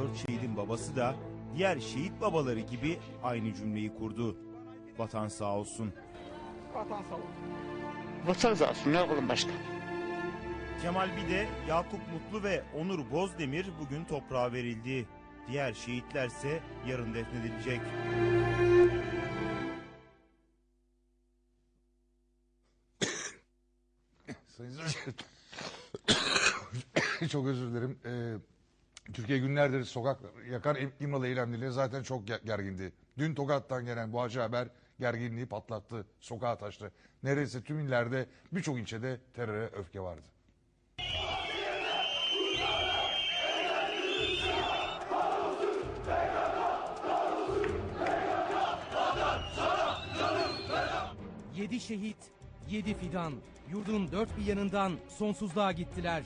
Dört şehidin babası da diğer şehit babaları gibi aynı cümleyi kurdu. Vatan sağ olsun. Vatan sağ olsun. Vatan sağ olsun ne yapalım başka? Kemal Bide, Yakup Mutlu ve Onur Bozdemir bugün toprağa verildi. Diğer şehitlerse yarın defnedilecek. Sayın çok özür dilerim. Ee, Türkiye günlerdir sokak yakar İm- İmralı eylemleri zaten çok ge- gergindi. Dün Tokat'tan gelen bu acı haber gerginliği patlattı, sokağa taştı. Neredeyse tüm illerde birçok ilçede teröre öfke vardı. Yedi şehit, yedi fidan. Yurdun dört bir yanından sonsuzluğa gittiler.